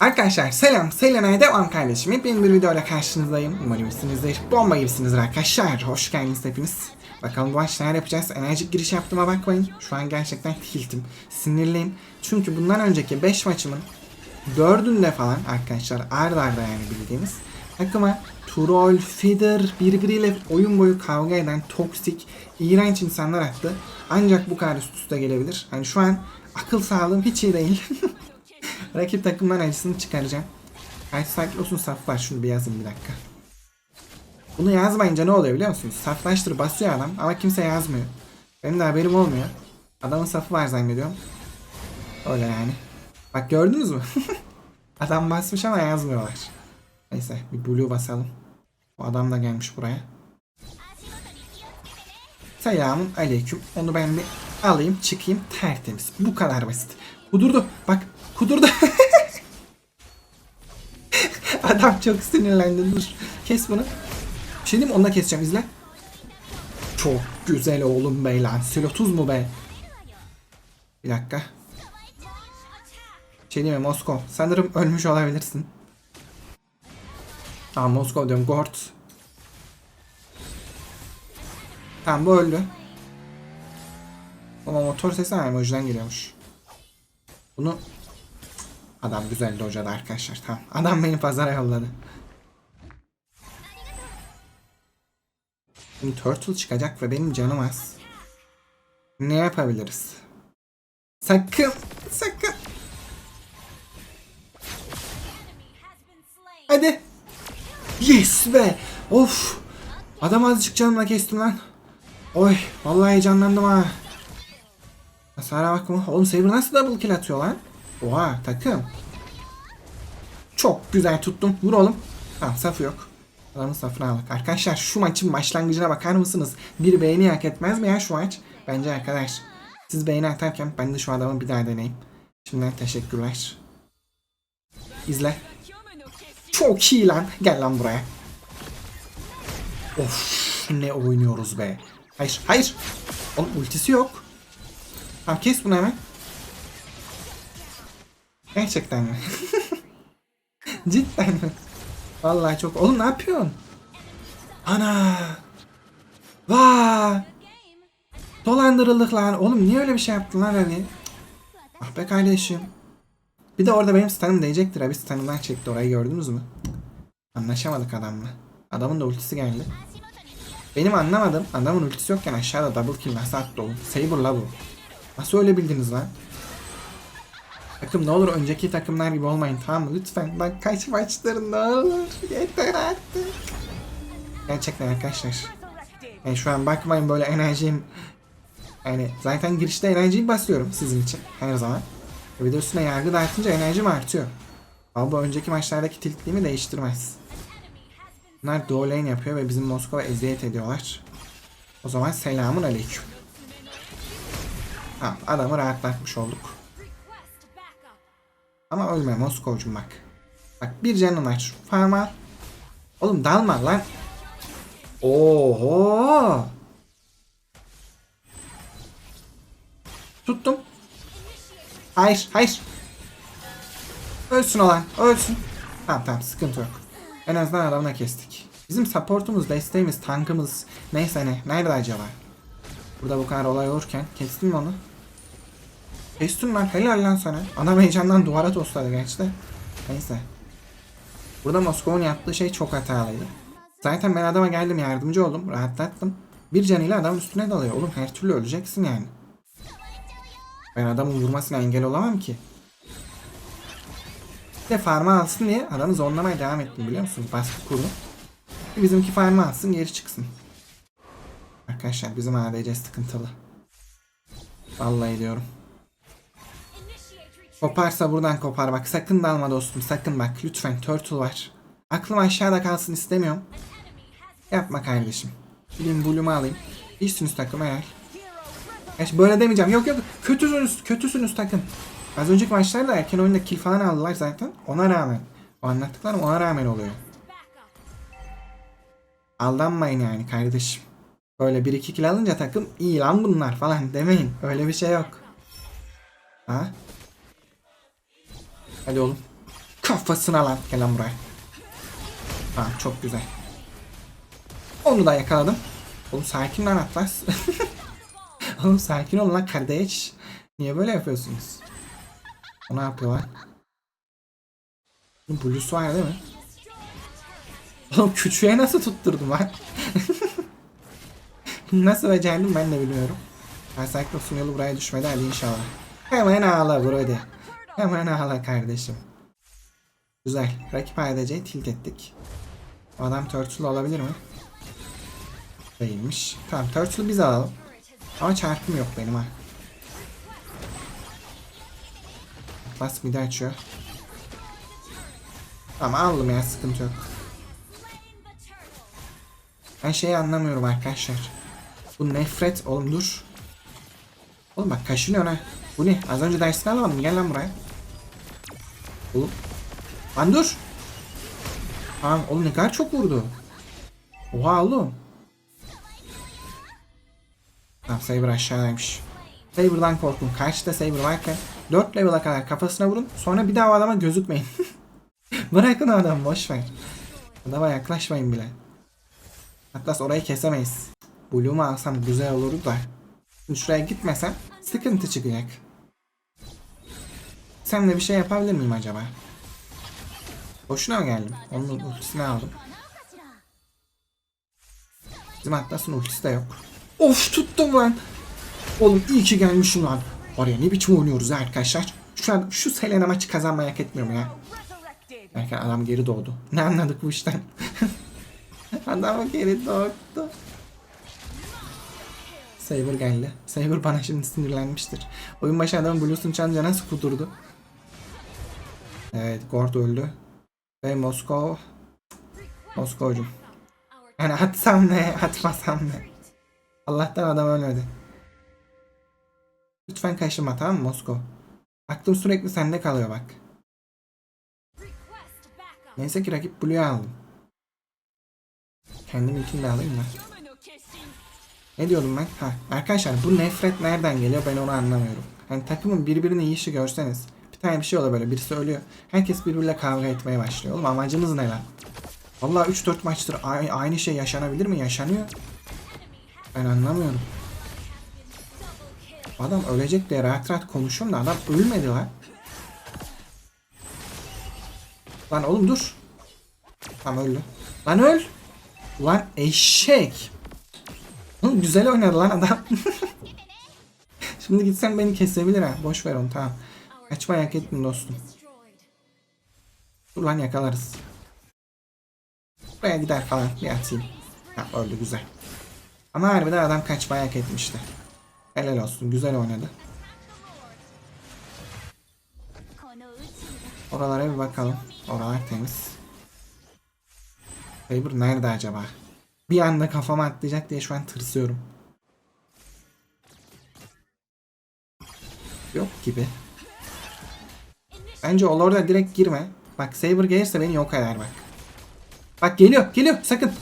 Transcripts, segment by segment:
Arkadaşlar selam, Selena'ya devam kardeşim. Hepiniz bir videoyla karşınızdayım. Umarım iyisinizdir. Bomba gibisiniz arkadaşlar. Hoş geldiniz hepiniz. Bakalım bu maç neler yapacağız. Enerjik giriş yaptığıma bakmayın. Şu an gerçekten tiltim. Sinirliyim. Çünkü bundan önceki 5 maçımın 4'ünde falan arkadaşlar arda arda yani bildiğimiz takıma troll, feeder, birbiriyle oyun boyu kavga eden toksik, iğrenç insanlar attı. Ancak bu kadar üst üste gelebilir. Hani şu an akıl sağlığım hiç iyi değil. Rakip takımdan acısını çıkaracağım. Kaç sakin olsun saf var. Şunu bir yazın bir dakika. Bunu yazmayınca ne oluyor biliyor musunuz? Saflaştır basıyor adam ama kimse yazmıyor. Benim de haberim olmuyor. Adamın safı var zannediyorum. Öyle yani. Bak gördünüz mü? adam basmış ama yazmıyorlar. Neyse bir blue basalım. Bu adam da gelmiş buraya. Selamun aleyküm. Onu ben bir alayım çıkayım tertemiz. Bu kadar basit. Kudurdu. Bak kudurdu. Adam çok sinirlendi. Dur. Kes bunu. Bir şey mi? Onu da keseceğim. izle. Çok güzel oğlum be lan. Silotuz mu be? Bir dakika. Şey diyeyim mi? Moskov. Sanırım ölmüş olabilirsin. Tamam Moskov diyorum. Gort. Tamam bu öldü. Ama motor sesi emojiden geliyormuş. Bunu Adam güzeldi hocada arkadaşlar. Tamam. Adam beni pazara yolladı. Şimdi Turtle çıkacak ve benim canım az. Ne yapabiliriz? Sakın! Sakın! Hadi! Yes be! Of! Adam azıcık canımla kestim lan. Oy! Vallahi heyecanlandım ha. Hasara bak mı? Oğlum Saber nasıl double kill atıyor lan? Oha takım. Çok güzel tuttum. Vur oğlum. Tamam safı yok. Adamın safını aldık. Arkadaşlar şu maçın başlangıcına bakar mısınız? Bir beğeni hak etmez mi ya şu maç? Bence arkadaş. Siz beğeni atarken ben de şu adamı bir daha deneyeyim. Şimdiden teşekkürler. İzle. Çok iyi lan. Gel lan buraya. Of ne oynuyoruz be. Hayır hayır. Oğlum ultisi yok. Tamam kes bunu hemen. Gerçekten mi? Cidden mi? Vallahi çok. Oğlum ne yapıyorsun? Ana! Vaa! Dolandırıldık lan. Oğlum niye öyle bir şey yaptın lan Ravi? Ah be kardeşim. Bir de orada benim stun'ım değecektir abi. Stun'ımdan çekti orayı gördünüz mü? Anlaşamadık adamla. Adamın da ultisi geldi. Benim anlamadım. Adamın ultisi yokken aşağıda double kill nasıl attı oğlum? Saber'la bu. Nasıl öyle bildiniz lan? Takım ne olur önceki takımlar gibi olmayın tamam mı? Lütfen bak kaç maçları ne olur. Yeter artık. Gerçekten arkadaşlar. Yani şu an bakmayın böyle enerjim. Yani zaten girişte enerjiyi basıyorum sizin için her zaman. Bir de üstüne yargı dağıtınca enerjim artıyor. Ama bu önceki maçlardaki tiltliğimi değiştirmez. Bunlar dual lane yapıyor ve bizim Moskova eziyet ediyorlar. O zaman selamun aleyküm. Tamam adamı rahatlatmış olduk. Ama ölme Moskovcum bak. Bak bir canın aç. Farma. Oğlum dalma lan. Oho. Tuttum. Hayır hayır. Ölsün olan ölsün. Tamam tamam sıkıntı yok. En azından adamına kestik. Bizim supportumuz, desteğimiz, tankımız neyse ne. Nerede acaba? Burada bu kadar olay olurken kestin mi onu? Kestin lan helal lan sana. Adam heyecandan duvara tosladı gerçi de. Neyse. Burada Moskova'nın yaptığı şey çok hatalıydı. Zaten ben adama geldim yardımcı oldum. Rahatlattım. Bir canıyla adam üstüne dalıyor. Oğlum her türlü öleceksin yani. Ben adamın vurmasına engel olamam ki. Bir de farma alsın diye adamı zorlamaya devam ettim biliyor musunuz? Baskı kurdum. Bizimki farma alsın geri çıksın. Arkadaşlar bizim ADC sıkıntılı. Vallahi diyorum. Koparsa buradan kopar bak sakın dalma dostum sakın bak lütfen turtle var. Aklım aşağıda kalsın istemiyorum. Yapma kardeşim. Gideyim blue'umu alayım. İyisiniz takım eğer. Gerçi böyle demeyeceğim. Yok yok kötüsünüz kötüsünüz takım. Az önceki maçlarda erken oyunda kill falan aldılar zaten. Ona rağmen. O anlattıklarım ona rağmen oluyor. Aldanmayın yani kardeşim. Böyle 1-2 kill alınca takım iyi lan bunlar falan demeyin. Öyle bir şey yok. Ha? Hadi oğlum. Kafasına lan. Gel lan buraya. Tamam çok güzel. Onu da yakaladım. Oğlum sakin lan Atlas. Oğlum sakin olun lan kardeş. Niye böyle yapıyorsunuz? O ne yapıyor lan? Bunun Blue'su var değil mi? Oğlum küçüğe nasıl tutturdum lan? nasıl becerdim ben de bilmiyorum. Cyclops'un yolu buraya düşmedi hadi inşallah. Hemen ağla Brody. Hemen ağla kardeşim. Güzel. Rakip ADC'yi tilt ettik. O adam Turtle olabilir mi? Değilmiş. Tamam Turtle'ı biz alalım. Ama çarpım yok benim ha. Bas midi açıyor. Tamam aldım ya sıkıntı yok. Ben şeyi anlamıyorum arkadaşlar. Bu nefret oğlum dur. Oğlum bak kaşınıyor ha. Bu ne? Az önce dersini alamadım. Gel lan buraya. Oğlum. Lan dur. Tamam oğlum ne kadar çok vurdu. Oha oğlum. Tamam Saber aşağıdaymış. Saber'dan korkun. Karşıda Saber varken 4 level'a kadar kafasına vurun. Sonra bir daha o adama gözükmeyin. Bırakın o adamı boşver. Adama yaklaşmayın bile. Hatta orayı kesemeyiz. Blue'umu alsam güzel olurdu da. Şuraya gitmesem sıkıntı çıkacak. Senle bir şey yapabilir miyim acaba? Boşuna mı geldim? Onun ultisini aldım. Bizim Atlas'ın ultisi de yok. Of tuttum lan. Oğlum iyi ki gelmişim lan. Var ya ne biçim oynuyoruz arkadaşlar. Şu an şu Selena maçı kazanmayı hak etmiyorum ya. Derken adam geri doğdu. Ne anladık bu işten? adam geri doğdu. Saber geldi. Saber bana şimdi sinirlenmiştir. Oyun başı adamın Blues'un çalınca nasıl kudurdu? Evet, Gord öldü. Ve Moskov... Moskov'cum. Yani atsam ne, atmasam ne. Allah'tan adam ölmedi. Lütfen kaşıma tamam mı Moskov? Aklım sürekli sende kalıyor bak. Neyse ki rakip Blue'yu aldım. Kendim ilkini de alayım da. Ne diyordum ben? Ha, arkadaşlar bu nefret nereden geliyor ben onu anlamıyorum. Hani takımın birbirini iyi işi görseniz. Bir tane bir şey oluyor böyle birisi ölüyor. Herkes birbiriyle kavga etmeye başlıyor. Oğlum amacımız ne lan? Vallahi 3-4 maçtır aynı şey yaşanabilir mi? Yaşanıyor. Ben anlamıyorum. Adam ölecek diye rahat rahat konuşuyorum da adam ölmedi lan. Lan oğlum dur. Tamam öldü. Lan öl. Lan eşek. Oğlum güzel oynadı lan adam. Şimdi gitsen beni kesebilir ha. Boş ver onu tamam. Kaçmayı hak ettin dostum. Dur lan yakalarız. Buraya gider falan bir atayım. Ha öldü güzel. Ama harbiden adam kaçmayı hak etmişti. Helal olsun güzel oynadı. Oralara bir bakalım. Oralar temiz. Saber nerede acaba? Bir anda kafama atlayacak diye şu an tırsıyorum. Yok gibi. Bence olur da direkt girme. Bak Saber gelirse beni yok eder bak. Bak geliyor geliyor sakın.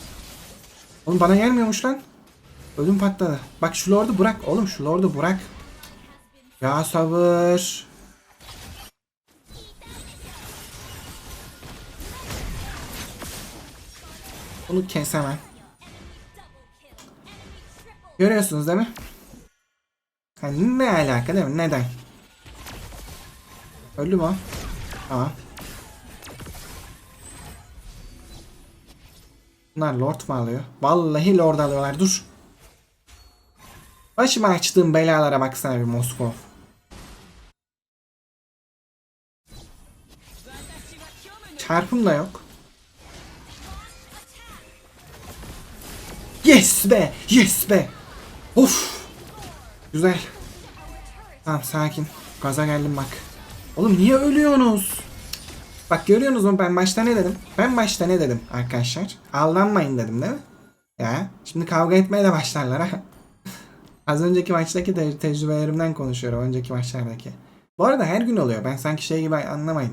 Oğlum bana gelmiyormuş lan. Ödüm patladı. Bak şu lordu bırak oğlum şu lordu bırak. Ya sabır. Bunu kesemem. Görüyorsunuz değil mi? Hani ne alaka değil mi? Neden? Öldü mü o? Tamam. Bunlar lord mu alıyor? Vallahi lord alıyorlar dur. Başıma açtığım belalara baksana bir Moskov. Çarpım da yok. Yes be! Yes be! Of! Güzel. Tamam sakin. Gaza geldim bak. Oğlum niye ölüyorsunuz? Bak görüyorsunuz mu ben başta ne dedim? Ben başta ne dedim arkadaşlar? Aldanmayın dedim değil mi? Ya şimdi kavga etmeye de başlarlar ha. Az önceki maçtaki te- tecrübelerimden konuşuyorum. Önceki maçlardaki. Bu arada her gün oluyor. Ben sanki şey gibi anlamayın.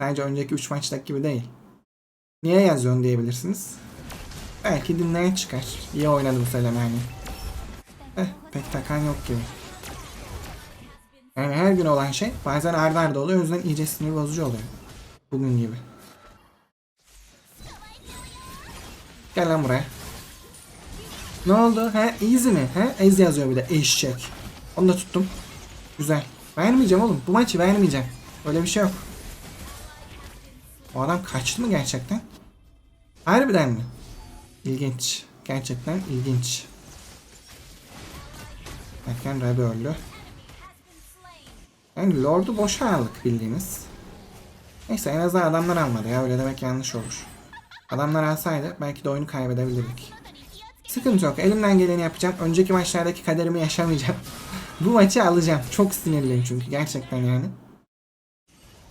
Bence önceki 3 maçtaki gibi değil. Niye yazıyorsun diyebilirsiniz. Belki dinleyen çıkar. İyi oynadım söyleme hani. Eh pek takan yok gibi. Yani her gün olan şey bazen arda arda oluyor. O yüzden iyice sinir bozucu oluyor. Bugün gibi. Gel lan buraya. Ne oldu? He easy mi? He easy yazıyor bir de eşek. Onu da tuttum. Güzel. Vermeyeceğim oğlum. Bu maçı vermeyeceğim. Öyle bir şey yok. O adam kaçtı mı gerçekten? Harbiden mi? İlginç. Gerçekten ilginç. Erken Rabi öldü. Yani Lord'u boşa aldık bildiğiniz. Neyse en azından adamlar almadı ya öyle demek yanlış olur. Adamlar alsaydı belki de oyunu kaybedebilirdik. Sıkıntı yok elimden geleni yapacağım. Önceki maçlardaki kaderimi yaşamayacağım. Bu maçı alacağım. Çok sinirliyim çünkü gerçekten yani.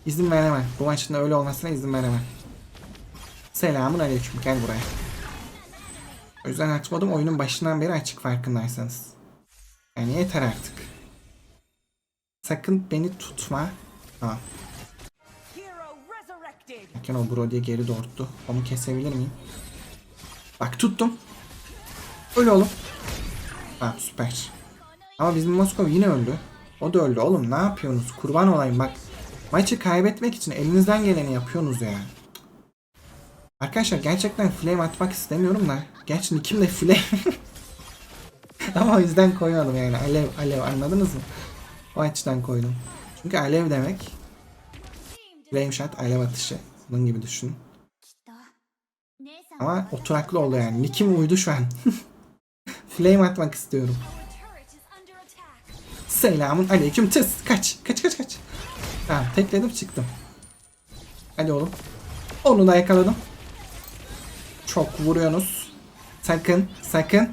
İzin veremem. Bu maçın öyle olmasına izin veremem. Selamun aleyküm. Gel buraya. O yüzden açmadım. Oyunun başından beri açık farkındaysanız. Yani yeter artık. Sakın beni tutma. Tamam. Erken o Brody'ye geri doğurttu. Onu kesebilir miyim? Bak tuttum. Öyle oğlum. Tamam süper. Ama bizim Moskov yine öldü. O da öldü oğlum ne yapıyorsunuz? Kurban olayım bak. Maçı kaybetmek için elinizden geleni yapıyorsunuz ya. Arkadaşlar gerçekten flame atmak istemiyorum da. Gerçi nick'im de flame. Ama o yüzden koymadım yani. Alev alev anladınız mı? O açıdan koydum. Çünkü alev demek flame shot alev atışı. Bunun gibi düşün. Ama oturaklı oldu yani. Nick'im uydu şu an. flame atmak istiyorum. Selamun aleyküm tıs. Kaç. Kaç kaç kaç. Tamam tekledim çıktım. Hadi oğlum. Onu da yakaladım. Çok vuruyorsunuz. Sakın sakın.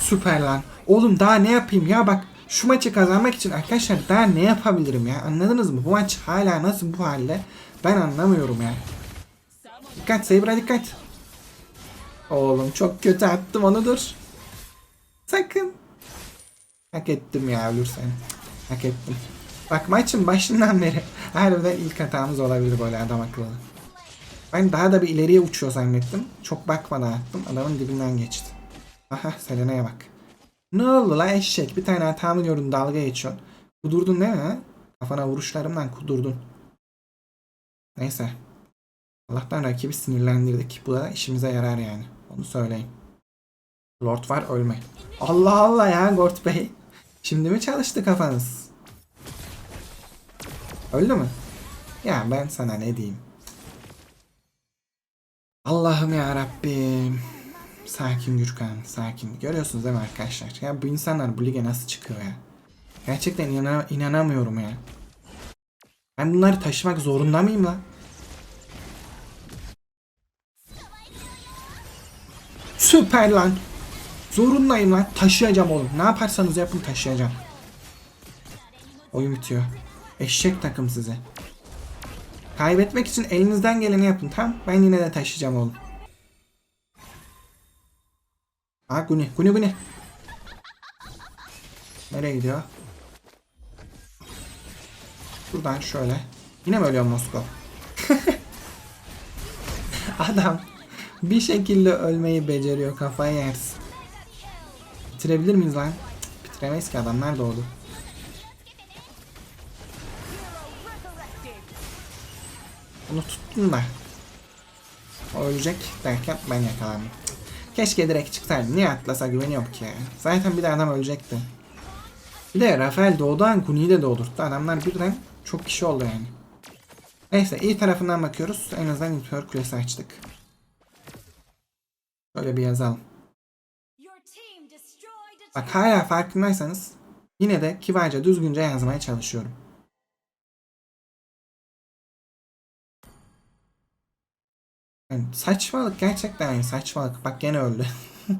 Süper lan. Oğlum daha ne yapayım ya bak. Şu maçı kazanmak için arkadaşlar daha ne yapabilirim ya anladınız mı? Bu maç hala nasıl bu halde ben anlamıyorum ya. Dikkat Saber'a dikkat. Oğlum çok kötü attım onu dur. Sakın. Hak ettim ya ölürsen. Hak ettim. Bak maçın başından beri harbiden ilk hatamız olabilir böyle adam akıllı. Ben daha da bir ileriye uçuyor zannettim. Çok bakmadan attım. Adamın dibinden geçti. Aha Selena'ya bak. Ne oldu la eşek? Bir tane hatamı gördün dalga geçiyorsun. Kudurdun değil mi? Kafana vuruşlarımdan kudurdun. Neyse. Allah'tan rakibi sinirlendirdik. Bu da işimize yarar yani. Onu söyleyeyim. Lord var ölme. Allah Allah ya Gort Bey. Şimdi mi çalıştı kafanız? Öldü mü? Ya ben sana ne diyeyim. Allah'ım ya Rabbim. Sakin Gürkan, sakin. Görüyorsunuz değil mi arkadaşlar? Ya bu insanlar bu lige nasıl çıkıyor ya? Gerçekten inana- inanamıyorum ya. Ben bunları taşımak zorunda mıyım lan? Süper lan. Zorundayım lan. Taşıyacağım oğlum. Ne yaparsanız yapın taşıyacağım. Oyun bitiyor. Eşek takım size. Kaybetmek için elinizden geleni yapın tamam. Ben yine de taşıyacağım oğlum. Ha Guni. Guni Guni. Nereye gidiyor? Buradan şöyle. Yine mi ölüyor Moskova? Adam bir şekilde ölmeyi beceriyor kafayı yersin. Bitirebilir miyiz lan? Cık, bitiremeyiz ki adamlar doğdu. Bunu tuttun da. O ölecek derken ben yakalandım. Keşke direkt çıksaydım. Niye Atlas'a güveniyorum ki? Zaten bir de adam ölecekti. Bir de Rafael doğduğan Kuni'yi de doğdurttu. Adamlar birden çok kişi oldu yani. Neyse iyi tarafından bakıyoruz. En azından İmparator Kulesi açtık. Böyle bir yazalım. Bak hala farkındaysanız yine de kibarca düzgünce yazmaya çalışıyorum. Yani saçmalık gerçekten yani saçmalık. Bak gene öldü.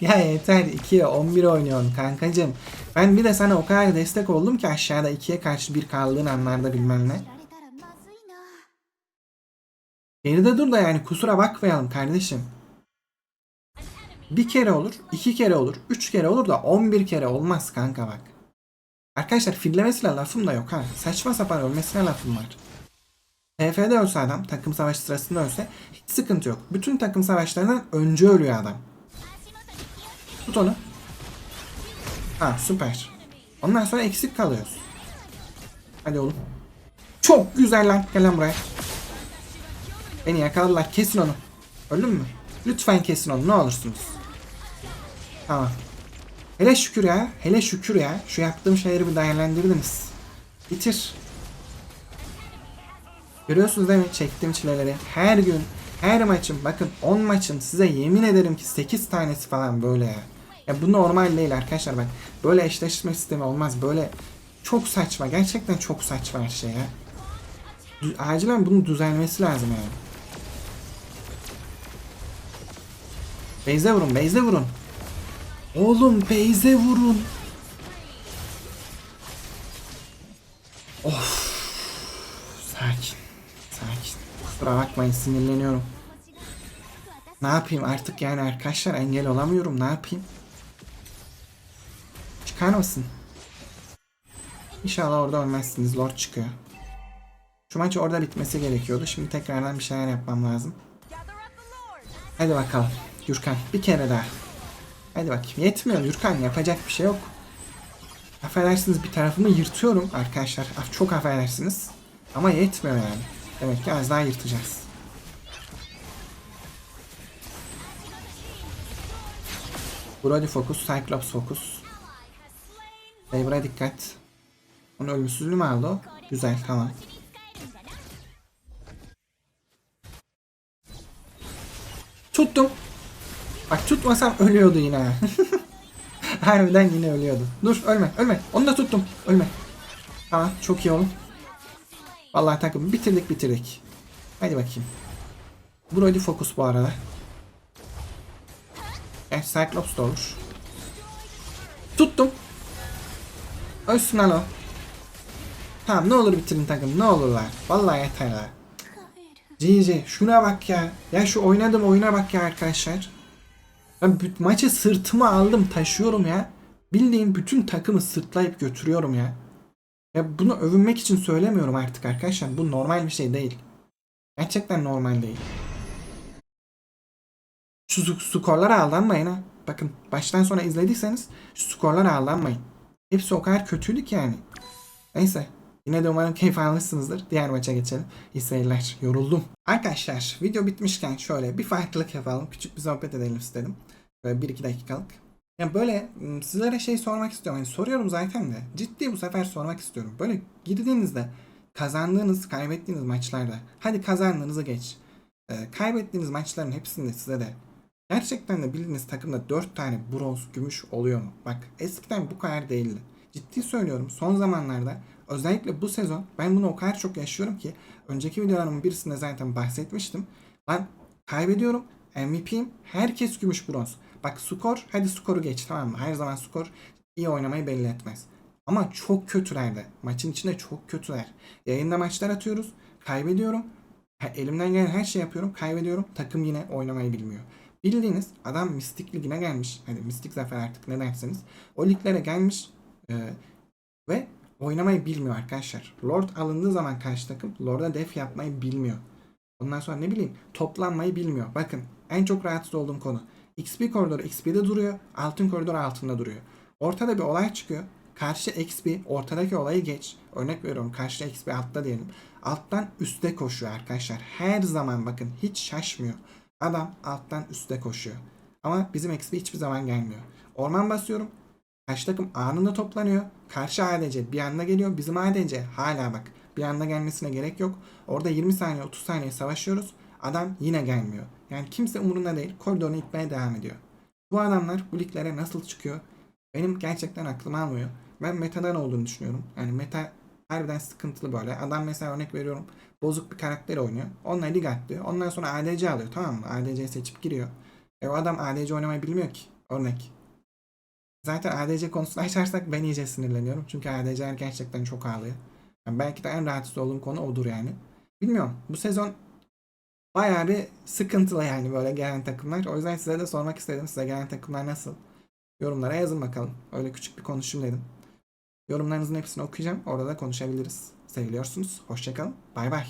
ya yeter 2 ile 11 oynuyorsun kankacım. Ben bir de sana o kadar destek oldum ki aşağıda 2'ye karşı bir kaldığın anlarda bilmem ne. Geride dur da yani kusura bakmayalım kardeşim. Bir kere olur, iki kere olur, üç kere olur da 11 kere olmaz kanka bak. Arkadaşlar fillemesine lafım da yok ha. Saçma sapan ölmesine lafım var. TF'de ölse adam, takım savaşı sırasında ölse hiç sıkıntı yok. Bütün takım savaşlarından önce ölüyor adam. Tut onu. Ha süper. Ondan sonra eksik kalıyoruz. Hadi oğlum. Çok güzel lan. Gel lan buraya. Beni yakaladılar. Kesin onu. Öldün mü? Lütfen kesin onu. Ne olursunuz. Tamam. Hele şükür ya. Hele şükür ya. Şu yaptığım şeyleri bir değerlendirdiniz. Bitir. Görüyorsunuz değil mi çektiğim çileleri? Her gün, her maçım, bakın 10 maçın size yemin ederim ki 8 tanesi falan böyle ya. Ya bu normal değil arkadaşlar bak. Böyle eşleşme sistemi olmaz. Böyle çok saçma. Gerçekten çok saçma her şey ya. Dü- Acilen bunun düzelmesi lazım yani. Beyze vurun, Beyze vurun. Oğlum Beyze vurun. Kusura bakmayın sinirleniyorum. Ne yapayım artık yani arkadaşlar engel olamıyorum ne yapayım? Çıkar mısın? İnşallah orada ölmezsiniz. Lord çıkıyor. Şu maç orada bitmesi gerekiyordu. Şimdi tekrardan bir şeyler yapmam lazım. Hadi bakalım. Gürkan bir kere daha. Hadi bakayım. Yetmiyor Gürkan yapacak bir şey yok. Affedersiniz bir tarafımı yırtıyorum arkadaşlar. Çok affedersiniz. Ama yetmiyor yani. Demek ki az daha yırtacağız. Brody fokus, Cyclops fokus. Saber'a dikkat. Onun ölümsüzlüğü mü aldı o? Güzel tamam. Tuttum. Bak tutmasam ölüyordu yine. Harbiden yine ölüyordu. Dur ölme ölme. Onu da tuttum. Ölme. Tamam çok iyi oğlum. Vallahi takım bitirdik bitirdik. Hadi bakayım. Brody fokus bu arada. Evet Cyclops da olur. Tuttum. Ölsün lan o. Tamam ne olur bitirin takım ne olurlar. Vallahi yeter la. GG şuna bak ya. Ya şu oynadığım oyuna bak ya arkadaşlar. Ben maçı sırtıma aldım taşıyorum ya. Bildiğin bütün takımı sırtlayıp götürüyorum ya. Ya bunu övünmek için söylemiyorum artık arkadaşlar. Bu normal bir şey değil. Gerçekten normal değil. Şu skorlara aldanmayın ha. Bakın baştan sona izlediyseniz şu skorlara aldanmayın. Hepsi o kadar kötüydü ki yani. Neyse. Yine de umarım keyif almışsınızdır. Diğer maça geçelim. İyi seyirler. Yoruldum. Arkadaşlar video bitmişken şöyle bir farklılık yapalım. Küçük bir sohbet edelim istedim. Böyle 1-2 dakikalık. Yani böyle sizlere şey sormak istiyorum. Hani soruyorum zaten de. Ciddi bu sefer sormak istiyorum. Böyle girdiğinizde kazandığınız, kaybettiğiniz maçlarda hadi kazandığınızı geç. Ee, kaybettiğiniz maçların hepsinde size de gerçekten de bildiğiniz takımda 4 tane bronz, gümüş oluyor mu? Bak eskiden bu kadar değildi. Ciddi söylüyorum son zamanlarda özellikle bu sezon ben bunu o kadar çok yaşıyorum ki önceki videolarımın birisinde zaten bahsetmiştim. Ben kaybediyorum MVP'yim herkes gümüş bronz. Bak skor hadi skoru geç tamam mı? Her zaman skor iyi oynamayı belli etmez. Ama çok kötüler de. Maçın içinde çok kötüler. Yayında maçlar atıyoruz. Kaybediyorum. Elimden gelen her şey yapıyorum. Kaybediyorum. Takım yine oynamayı bilmiyor. Bildiğiniz adam Mistik Ligi'ne gelmiş. Hadi Mistik Zafer artık ne derseniz. O liglere gelmiş. e, ve oynamayı bilmiyor arkadaşlar. Lord alındığı zaman karşı takım Lord'a def yapmayı bilmiyor. Ondan sonra ne bileyim toplanmayı bilmiyor. Bakın en çok rahatsız olduğum konu. XP koridoru XP'de duruyor. Altın koridor altında duruyor. Ortada bir olay çıkıyor. Karşı XP ortadaki olayı geç. Örnek veriyorum karşı XP altta diyelim. Alttan üste koşuyor arkadaşlar. Her zaman bakın hiç şaşmıyor. Adam alttan üste koşuyor. Ama bizim XP hiçbir zaman gelmiyor. Orman basıyorum. Karşı takım anında toplanıyor. Karşı ADC bir anda geliyor. Bizim ADC hala bak bir anda gelmesine gerek yok. Orada 20 saniye 30 saniye savaşıyoruz. Adam yine gelmiyor. Yani kimse umurunda değil. Koridorunu itmeye devam ediyor. Bu adamlar bu liglere nasıl çıkıyor? Benim gerçekten aklım almıyor. Ben metadan olduğunu düşünüyorum. Yani meta harbiden sıkıntılı böyle. Adam mesela örnek veriyorum. Bozuk bir karakter oynuyor. Onunla lig atlıyor. Ondan sonra ADC alıyor tamam mı? ADC'yi seçip giriyor. E o adam ADC oynamayı bilmiyor ki. Örnek. Zaten ADC konusunu açarsak ben iyice sinirleniyorum. Çünkü ADC'ler gerçekten çok ağlıyor. Yani belki de en rahatsız olduğum konu odur yani. Bilmiyorum. Bu sezon bayağı bir sıkıntılı yani böyle gelen takımlar. O yüzden size de sormak istedim. Size gelen takımlar nasıl? Yorumlara yazın bakalım. Öyle küçük bir konuşayım dedim. Yorumlarınızın hepsini okuyacağım. Orada da konuşabiliriz. Seviliyorsunuz. Hoşçakalın. Bay bay.